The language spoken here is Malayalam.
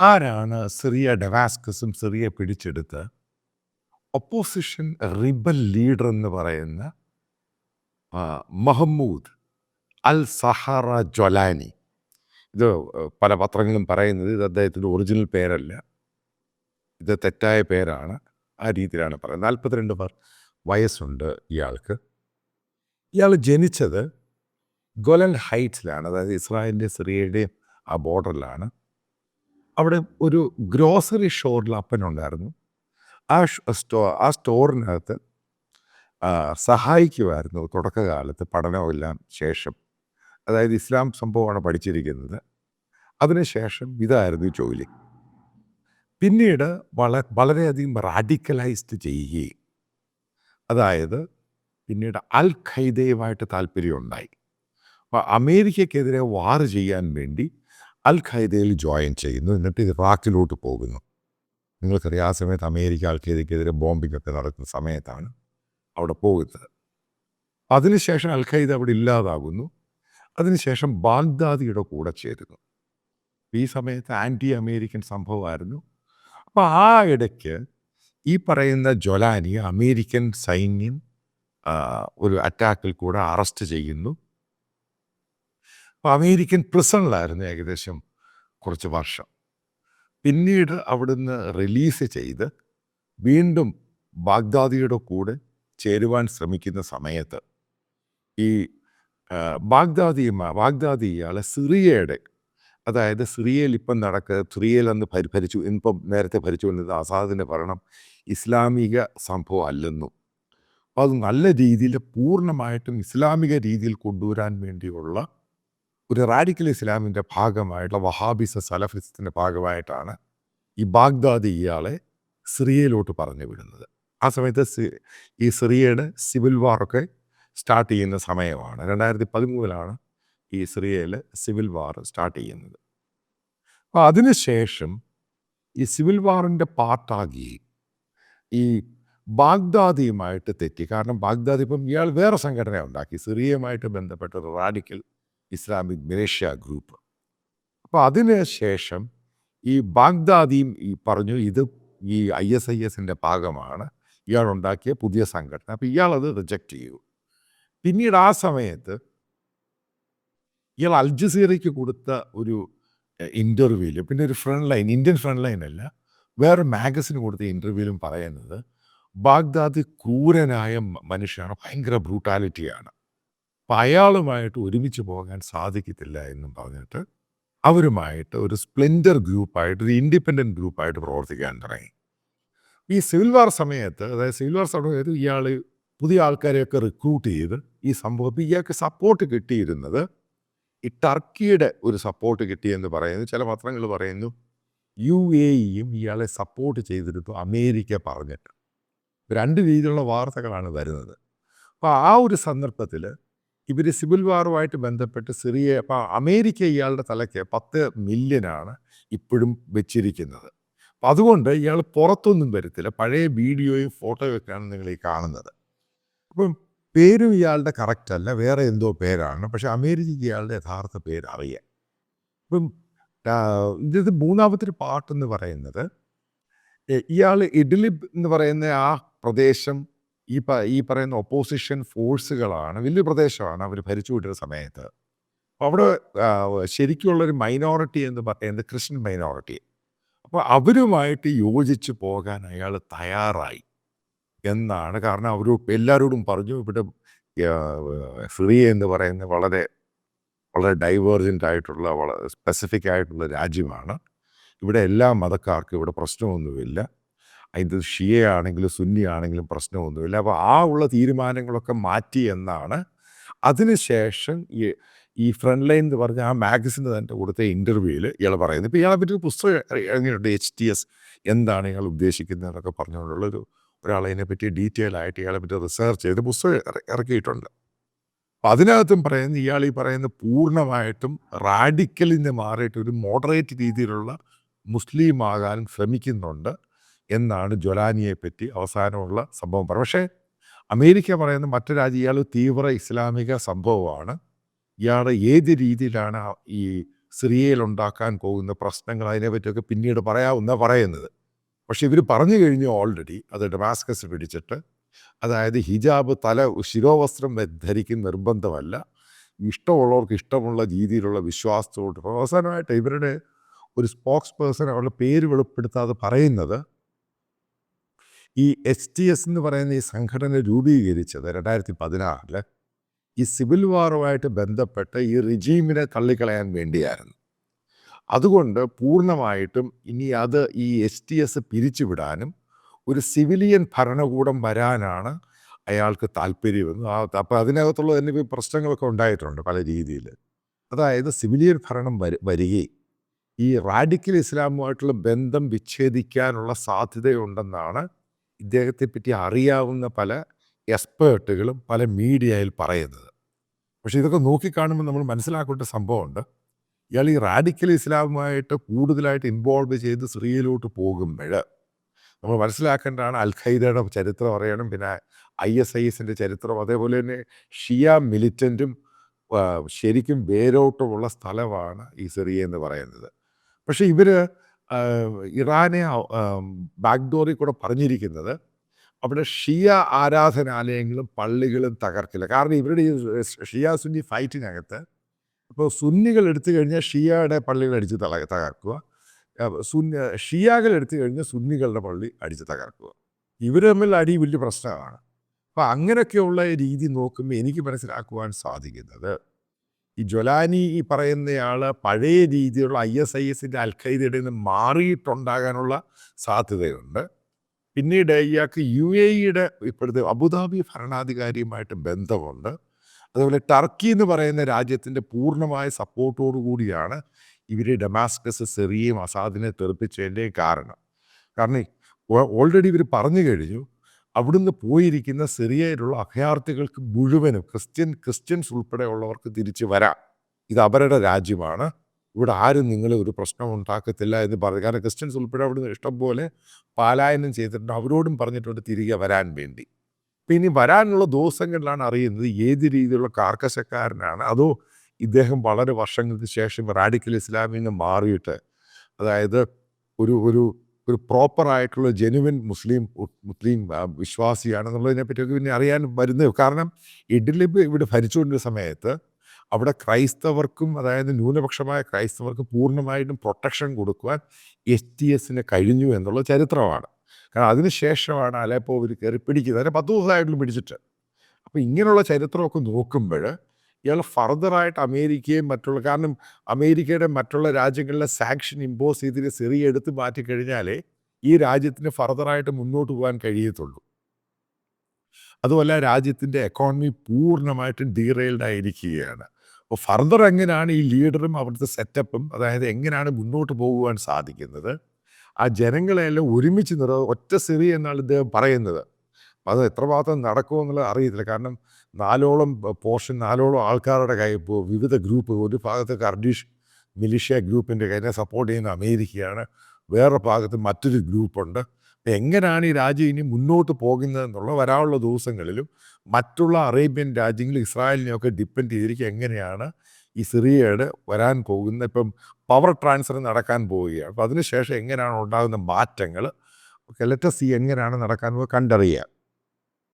ആരാണ് സിറിയ ഡെവാസ്കസും സിറിയ പിടിച്ചെടുത്ത് ഒപ്പോസിഷൻ റിബൽ ലീഡർ എന്ന് പറയുന്ന മഹമ്മൂദ് അൽ സഹാറ ജൊലാനി ഇത് പല പത്രങ്ങളും പറയുന്നത് ഇത് അദ്ദേഹത്തിന്റെ ഒറിജിനൽ പേരല്ല. ഇത് തെറ്റായ പേരാണ്. ആ രീതിയിലാണ് പറയുന്നത്. നാൽപ്പത്തിരണ്ട് പേർ വയസ്സുണ്ട് ഇയാൾക്ക്. ഇയാൾ ജനിച്ചത് ഗൊലൻ ഹൈറ്റ്സിലാണ്. അതായത് ഇസ്രായേലിന്റെ സിറിയയുടെയും ആ ബോർഡറിലാണ് അവിടെ ഒരു ഗ്രോസറി സ്റ്റോറിൽ അപ്പനുണ്ടായിരുന്നു ആ സ്റ്റോ ആ സ്റ്റോറിനകത്ത് സഹായിക്കുമായിരുന്നു തുടക്കകാലത്ത് പഠനമെല്ലാം ശേഷം. അതായത് ഇസ്ലാം സംഭവമാണ് പഠിച്ചിരിക്കുന്നത്. അതിനുശേഷം ഇതായിരുന്നു ജോലി. പിന്നീട് വള വളരെയധികം റാഡിക്കലൈസ്ഡ് ചെയ്യുകയും അതായത് പിന്നീട് അൽ ഖൈദയുമായിട്ട് താല്പര്യമുണ്ടായി. അപ്പോൾ അമേരിക്കക്കെതിരെ വാർ ചെയ്യാൻ വേണ്ടി അൽ ഖൈദയിൽ ജോയിൻ ചെയ്യുന്നു. എന്നിട്ട് ഇറാഖിലോട്ട് പോകുന്നു. നിങ്ങൾക്കറിയാം ആ സമയത്ത് അമേരിക്ക അൽ ഖൈദയ്ക്കെതിരെ ബോംബിംഗ് ഒക്കെ നടക്കുന്ന സമയത്താണ് അവിടെ പോകുന്നത്. അതിനുശേഷം അൽ ഖൈദ അവിടെ ഇല്ലാതാകുന്നു. അതിനുശേഷം ബാഗ്ദാദിയുടെ കൂടെ ചേരുന്നു. ഈ സമയത്ത് ആന്റി അമേരിക്കൻ സംഭവമായിരുന്നു. അപ്പോൾ ആ ഇടയ്ക്ക് ഈ പറയുന്ന ജൊലാനി അമേരിക്കൻ സൈന്യം ഒരു അറ്റാക്കിൽ കൂടെ അറസ്റ്റ് ചെയ്യുന്നു. അപ്പോൾ അമേരിക്കൻ പ്രിസണിലായിരുന്നു ഏകദേശം കുറച്ച് വർഷം. പിന്നീട് അവിടുന്ന് റിലീസ് ചെയ്ത് വീണ്ടും ബാഗ്ദാദിയുടെ കൂടെ ചേരുവാൻ ശ്രമിക്കുന്ന സമയത്ത് ഈ ബാഗ്ദാദി ബാഗ്ദാദി ഇയാളെ സിറിയയുടെ അതായത് സിറിയയിൽ ഇപ്പം നടക്ക സിറിയയിൽ അന്ന് ഭരി ഭരിച്ചു ഇപ്പം നേരത്തെ ഭരിച്ചു വന്നത് ആസാദിന്റെ ഭരണം ഇസ്ലാമിക സംഭവം അല്ലെന്നും. അപ്പോൾ അത് നല്ല രീതിയിൽ പൂർണമായിട്ടും ഇസ്ലാമിക രീതിയിൽ കൊണ്ടുവരാൻ വേണ്ടിയുള്ള ഒരു റാഡിക്കൽ ഇസ്ലാമിന്റെ ഭാഗമായിട്ടുള്ള വഹാബിസ സലഫിസത്തിന്റെ ഭാഗമായിട്ടാണ് ഈ ബാഗ്ദാദി ഇയാളെ സിറിയയിലോട്ട് പറഞ്ഞു വിടുന്നത്. ആ സമയത്ത് ഈ സിറിയയുടെ സിവിൽ വാറൊക്കെ സ്റ്റാർട്ട് ചെയ്യുന്ന സമയമാണ്. രണ്ടായിരത്തി പതിമൂന്നിലാണ് ഈ സിറിയയിൽ സിവിൽ വാർ സ്റ്റാർട്ട് ചെയ്യുന്നത്. അപ്പോൾ അതിനുശേഷം ഈ സിവിൽ വാറിന്റെ പാർട്ടാകി ഈ ബാഗ്ദാദിയുമായിട്ട് തെറ്റി. കാരണം ബാഗ്ദാദി ഇപ്പം ഇയാൾ വേറെ സംഘടന ഉണ്ടാക്കി സിറിയയുമായിട്ട് ബന്ധപ്പെട്ട റാഡിക്കൽ ഇസ്ലാമിക് മിലേഷ്യ ഗ്രൂപ്പ് അപ്പോൾ അതിന് ശേഷം ഈ ബാഗ്ദാദിയും ഈ പറഞ്ഞു ഇത് ഈ ഐ എസ് ഐ എസിന്റെ ഭാഗമാണ്. ഇയാൾ ഉണ്ടാക്കിയ പുതിയ സംഘടന. അപ്പോൾ ഇയാളത് റിജക്റ്റ് ചെയ്തു. പിന്നീട് ആ സമയത്ത് ഇയാൾ അൽജസീറയ്ക്ക് കൊടുത്ത ഒരു ഇന്റർവ്യൂവിൽ പിന്നെ ഒരു front line Indian front line അല്ല വേറെ മാഗസിന് കൊടുത്ത ഇന്റർവ്യൂവിലും പറയുന്നത് ബാഗ്ദാദ് ക്രൂരനായ മനുഷ്യനാണ്. ഭയങ്കര ബ്രൂട്ടാലിറ്റിയാണ് അപ്പം അയാളുമായിട്ട് ഒരുമിച്ച് പോകാൻ സാധിക്കത്തില്ല എന്നും പറഞ്ഞിട്ട് അവരുമായിട്ട് ഒരു സ്പ്ലെൻഡർ ഗ്രൂപ്പായിട്ട് ഒരു ഇൻഡിപെൻഡന്റ് ഗ്രൂപ്പായിട്ട് പ്രവർത്തിക്കാൻ തുടങ്ങി. ഈ സിവിൽ വാർ സമയത്ത് അതായത് സിവിൽ വാർ സമയത്ത് ഇയാൾ പുതിയ ആൾക്കാരെയൊക്കെ റിക്രൂട്ട് ചെയ്ത് ഈ സംഭവം ഇയാൾക്ക് സപ്പോർട്ട് കിട്ടിയിരുന്നത് ഈ ടർക്കിയുടെ ഒരു സപ്പോർട്ട് കിട്ടിയെന്ന് പറയുന്നു. ചില പത്രങ്ങൾ പറയുന്നു യു എ ഇയും ഇയാളെ സപ്പോർട്ട് ചെയ്തിരുന്നു അമേരിക്ക പറഞ്ഞിട്ട്. രണ്ട് രീതിയിലുള്ള വാർത്തകളാണ് വരുന്നത്. അപ്പോൾ ആ ഒരു സന്ദർഭത്തിൽ ഇവർ സിവിൽ വാറുമായിട്ട് ബന്ധപ്പെട്ട് സിറിയ അപ്പോൾ അമേരിക്ക ഇയാളുടെ തലയ്ക്ക് പത്ത് മില്യനാണ് ഇപ്പോഴും വെച്ചിരിക്കുന്നത്. അപ്പം അതുകൊണ്ട് ഇയാൾ പുറത്തൊന്നും വരത്തില്ല. പഴയ വീഡിയോയും ഫോട്ടോയും ഒക്കെയാണ് നിങ്ങൾ ഈ കാണുന്നത്. അപ്പം പേരും ഇയാളുടെ കറക്റ്റ് അല്ല. വേറെ എന്തോ പേരാണ്. പക്ഷെ അമേരിക്കയ്ക്ക് ഇയാളുടെ യഥാർത്ഥ പേര് അറിയാം. ഇപ്പം ഇത് മൂന്നാമത്തെ ഒരു പാട്ടെന്ന് പറയുന്നത് ഇയാൾ ഇഡ്ലിബ് എന്ന് പറയുന്ന ആ പ്രദേശം ഈ ഈ പറയുന്ന ഒപ്പോസിഷൻ ഫോഴ്സുകളാണ് വലിയ പ്രദേശമാണ് അവർ ഭരിച്ചുകൊണ്ടിരുന്ന സമയത്ത്. അവിടെ ശരിക്കുള്ളൊരു മൈനോറിറ്റി എന്ന് പറയുന്നത് ക്രിസ്ത്യൻ മൈനോറിറ്റി അപ്പോൾ അവരുമായിട്ട് യോജിച്ച് പോകാൻ അയാൾ തയ്യാറായി എന്നാണ് കാരണം അവർ എല്ലാവരോടും പറഞ്ഞു ഇവിടെ ഫ്രീ എന്ന് പറയുന്ന വളരെ വളരെ ഡൈവേർജന്റ് ആയിട്ടുള്ള വളരെ സ്പെസിഫിക് ആയിട്ടുള്ള രാജ്യമാണ്. ഇവിടെ എല്ലാ മതക്കാർക്കും ഇവിടെ പ്രശ്നമൊന്നുമില്ല. അതിന്റെ ഷിയ ആണെങ്കിലും സുന്നി ആണെങ്കിലും പ്രശ്നമൊന്നുമില്ല. അപ്പോൾ ആ ഉള്ള തീരുമാനങ്ങളൊക്കെ മാറ്റി എന്നാണ് അതിനുശേഷം ഈ ഈ ഫ്രണ്ട് ലൈൻ എന്ന് പറഞ്ഞ ആ മാഗസിന്റെ തന്നെ കൊടുത്ത ഇന്റർവ്യൂവിൽ ഇയാൾ പറയുന്നത്. ഇപ്പോൾ ഇയാളെ പറ്റി ഒരു പുസ്തകം ഇറ- ഇറങ്ങിയിട്ടുണ്ട് എച്ച് ടി എസ് എന്താണ് ഇയാൾ ഉദ്ദേശിക്കുന്നത് എന്നൊക്കെ പറഞ്ഞുകൊണ്ടുള്ളൊരു ഒരാളതിനെ പറ്റി ഡീറ്റെയിൽ ആയിട്ട് ഇയാളെ പറ്റി റിസർച്ച് ചെയ്ത് പുസ്തകം ഇറ- ഇറക്കിയിട്ടുണ്ട്. അപ്പം അതിനകത്തും പറയുന്നത് ഇയാൾ ഈ പറയുന്ന പൂർണമായിട്ടും റാഡിക്കലിന് മാറിയിട്ട് ഒരു മോഡറേറ്റ് രീതിയിലുള്ള മുസ്ലിം ആകാൻ ശ്രമിക്കുന്നുണ്ട്. എന്നാണ് ജൊലാനിയെ പറ്റി അവസാനമുള്ള സംഭവം പറയുന്നത് പക്ഷേ അമേരിക്ക പറയുന്ന മറ്റു രാജ്യം ഇയാൾ തീവ്ര ഇസ്ലാമിക സംഭവമാണ്. ഇയാൾ ഏത് രീതിയിലാണ് ഈ സിറിയയിൽ ഉണ്ടാക്കാൻ പോകുന്ന പ്രശ്നങ്ങൾ അതിനെപ്പറ്റിയൊക്കെ പിന്നീട് പറയാവുന്ന പറയുന്നത്. പക്ഷെ ഇവർ പറഞ്ഞു കഴിഞ്ഞു ഓൾറെഡി അത് ഡമാസ്കസ് പിടിച്ചിട്ട്. അതായത് ഹിജാബ് തല ശിരോവസ്ത്രം ധരിക്കുന്ന നിർബന്ധമല്ല. ഇഷ്ടമുള്ളവർക്ക് ഇഷ്ടമുള്ള രീതിയിലുള്ള വിശ്വാസത്തോട്. അവസാനമായിട്ട് ഇവരുടെ ഒരു സ്പോക്സ് പേഴ്സൺ അവരുടെ പേര് വെളിപ്പെടുത്താതെ പറയുന്നത് ഈ എസ് ടി എസ് എന്ന് പറയുന്ന ഈ സംഘടന രൂപീകരിച്ചത് രണ്ടായിരത്തി പതിനാറിൽ ഈ സിവിൽ വാറുമായിട്ട് ബന്ധപ്പെട്ട് ഈ റിജീമിനെ തള്ളിക്കളയാൻ വേണ്ടിയായിരുന്നു. അതുകൊണ്ട് പൂർണമായിട്ടും ഇനി അത് ഈ എസ് ടി എസ് പിരിച്ചുവിടാനും ഒരു സിവിലിയൻ ഭരണകൂടം വരാനാണ് അയാൾക്ക് താല്പര്യമെന്ന് അപ്പോൾ അതിനകത്തുള്ള തന്നെ പ്രശ്നങ്ങളൊക്കെ ഉണ്ടായിട്ടുണ്ട് പല രീതിയിൽ അതായത് സിവിലിയൻ ഭരണം വരി വരികയും ഈ റാഡിക്കൽ ഇസ്ലാമുമായിട്ടുള്ള ബന്ധം വിച്ഛേദിക്കാനുള്ള സാധ്യതയുണ്ടെന്നാണ് ഇദ്ദേഹത്തെ പറ്റി അറിയാവുന്ന പല എക്സ്പേർട്ടുകളും പല മീഡിയയിൽ പറയുന്നത്. പക്ഷെ ഇതൊക്കെ നോക്കിക്കാണുമ്പോൾ നമ്മൾ മനസ്സിലാക്കേണ്ട സംഭവമുണ്ട്. ഇയാൾ ഈ റാഡിക്കൽ ഇസ്ലാമുമായിട്ട് കൂടുതലായിട്ട് ഇൻവോൾവ് ചെയ്ത് സിറിയയിലോട്ട് പോകുമ്പോൾ നമ്മൾ മനസ്സിലാക്കേണ്ടതാണ് അൽ ഖൈദയുടെ ചരിത്രം അറിയണം പിന്നെ ഐ എസ് ഐ എസിന്റെ ചരിത്രം അതേപോലെ തന്നെ ഷിയ മിലിറ്റന്റും ശരിക്കും വേരോട്ടമുള്ള സ്ഥലമാണ് ഈ സിറിയ എന്ന് പറയുന്നത്. പക്ഷേ ഇവർ ഇറാനെ ബാക്ക്ഡോറിൽ കൂടെ പറഞ്ഞിരിക്കുന്നത് അവിടെ ഷിയ ആരാധനാലയങ്ങളും പള്ളികളും തകർക്കില്ല. കാരണം ഇവരുടെ ഈ ഷിയ സുന്നി ഫൈറ്റിനകത്ത് ഇപ്പോൾ സുന്നികൾ എടുത്തു കഴിഞ്ഞാൽ ഷിയയുടെ പള്ളികൾ അടിച്ച് തള തകർക്കുക. സുന്നി ഷിയാകൾ എടുത്തു കഴിഞ്ഞാൽ സുന്നികളുടെ പള്ളി അടിച്ച് തകർക്കുക. ഇവർ തമ്മിൽ അടി വലിയ പ്രശ്നമാണ്. അപ്പോൾ അങ്ങനെയൊക്കെയുള്ള രീതി നോക്കുമ്പോൾ എനിക്ക് മനസ്സിലാക്കുവാൻ സാധിക്കുന്നത് ഈ ജൊലാനി ഈ പറയുന്നയാൾ പഴയ രീതിയിലുള്ള ഐ എസ് ഐ എസിന്റെ അൽഖൈദയുടെ നിന്ന് മാറിയിട്ടുണ്ടാകാനുള്ള സാധ്യതയുണ്ട്. പിന്നീട് ഇയാൾക്ക് യു എ ഇയുടെ ഇപ്പോഴത്തെ അബുദാബി ഭരണാധികാരിയുമായിട്ട് ബന്ധമുണ്ട്. അതുപോലെ ടർക്കി എന്ന് പറയുന്ന രാജ്യത്തിന്റെ പൂർണമായ സപ്പോർട്ടോടു കൂടിയാണ് ഇവർ ഡമാസ്കസ് സെറിയയും അസാദിനെ തെറിപ്പിച്ചതിന്റെ കാരണം. കാരണം ഓൾറെഡി ഇവർ പറഞ്ഞു കഴിഞ്ഞു അവിടുന്ന് പോയിരിക്കുന്ന സിറിയയിലുള്ള അഭയാർത്ഥികൾക്ക് മുഴുവനും ക്രിസ്ത്യൻ ക്രിസ്ത്യൻസ് ഉൾപ്പെടെയുള്ളവർക്ക് തിരിച്ചു വരാം. ഇത് അവരുടെ രാജ്യമാണ്. ഇവിടെ ആരും നിങ്ങളെ ഒരു പ്രശ്നം ഉണ്ടാക്കത്തില്ല എന്ന് പറഞ്ഞു. കാരണം ക്രിസ്ത്യൻസ് ഉൾപ്പെടെ അവിടുന്ന് ഇഷ്ടംപോലെ പാലായനം ചെയ്തിട്ടുണ്ട്. അവരോടും പറഞ്ഞിട്ടുണ്ട് തിരികെ വരാൻ വേണ്ടി. അപ്പം ഇനി വരാനുള്ള ദിവസങ്ങളിലാണ് അറിയുന്നത് ഏത് രീതിയിലുള്ള കാർക്കശക്കാരനാണ് അതോ ഇദ്ദേഹം വളരെ വർഷങ്ങൾക്ക് ശേഷം റാഡിക്കൽ ഇസ്ലാമിൽ നിന്ന് മാറിയിട്ട് അതായത് ഒരു ഒരു ഒരു പ്രോപ്പറായിട്ടുള്ള ജെനുവിൻ മുസ്ലിം മുസ്ലിം വിശ്വാസിയാണെന്നുള്ളതിനെ പറ്റിയൊക്കെ പിന്നെ അറിയാൻ വരുന്നത് കാരണം ഇഡ്ലിബ് ഇവിടെ ഭരിച്ചുകൊണ്ടിരുന്ന സമയത്ത് അവിടെ ക്രൈസ്തവർക്കും അതായത് ന്യൂനപക്ഷമായ ക്രൈസ്തവർക്ക് പൂർണമായിട്ടും പ്രൊട്ടക്ഷൻ കൊടുക്കുവാൻ എസ് ടി എസിന് കഴിഞ്ഞു എന്നുള്ള ചരിത്രമാണ്. കാരണം അതിനുശേഷമാണ് അലേപ്പോ ഇവർ കയറി പിടിക്കുന്നത്. അതിനെ പത്ത് ദിവസമായിട്ടും പിടിച്ചിട്ട്. അപ്പോൾ ഇങ്ങനെയുള്ള ചരിത്രമൊക്കെ നോക്കുമ്പോൾ ഇയാൾ ഫർദറായിട്ട് അമേരിക്കയും മറ്റുള്ള കാരണം അമേരിക്കയുടെ മറ്റുള്ള രാജ്യങ്ങളിലെ സാക്ഷൻ ഇമ്പോസ് ചെയ്തിട്ട് സിറിയ എടുത്ത് മാറ്റിക്കഴിഞ്ഞാലേ ഈ രാജ്യത്തിന് ഫർദറായിട്ട് മുന്നോട്ട് പോകാൻ കഴിയത്തുള്ളൂ. അതുമല്ല രാജ്യത്തിന്റെ എക്കോണമി പൂർണമായിട്ടും ഡീറെയിൽഡ് ആയിരിക്കുകയാണ്. അപ്പോൾ ഫർദർ എങ്ങനെയാണ് ഈ ലീഡറും അവിടുത്തെ സെറ്റപ്പും അതായത് എങ്ങനെയാണ് മുന്നോട്ട് പോകുവാൻ സാധിക്കുന്നത്? ആ ജനങ്ങളെല്ലാം ഒരുമിച്ച് നിറ ഒറ്റ സിറി എന്നാണ് ഇദ്ദേഹം പറയുന്നത്. അപ്പോൾ അത് എത്രമാത്രം നടക്കുമെന്നുള്ളത് അറിയത്തില്ല. കാരണം നാലോളം പോർഷൻ നാലോളം ആൾക്കാരുടെ കൈ ഇപ്പോൾ വിവിധ ഗ്രൂപ്പ് ഒരു ഭാഗത്ത് കർഡിഷ് മിലിഷ്യ ഗ്രൂപ്പിന്റെ കയ്യിനെ സപ്പോർട്ട് ചെയ്യുന്ന അമേരിക്കയാണ്. വേറെ ഭാഗത്ത് മറ്റൊരു ഗ്രൂപ്പുണ്ട്. അപ്പം എങ്ങനെയാണ് ഈ രാജ്യം ഇനി മുന്നോട്ട് പോകുന്നതെന്നുള്ള വരാനുള്ള ദിവസങ്ങളിലും മറ്റുള്ള അറേബ്യൻ രാജ്യങ്ങൾ ഇസ്രായേലിനെയൊക്കെ ഡിപ്പെൻഡ് ചെയ്തിരിക്കുക എങ്ങനെയാണ് ഈ സിറിയയുടെ വരാൻ പോകുന്ന ഇപ്പം പവർ ട്രാൻസ്ഫർ നടക്കാൻ പോവുകയാണ്. അപ്പോൾ അതിനുശേഷം എങ്ങനെയാണ് ഉണ്ടാകുന്ന മാറ്റങ്ങൾ? ലെറ്റസ് സി എങ്ങനെയാണ് നടക്കാൻ പോകുക കണ്ടറിയുക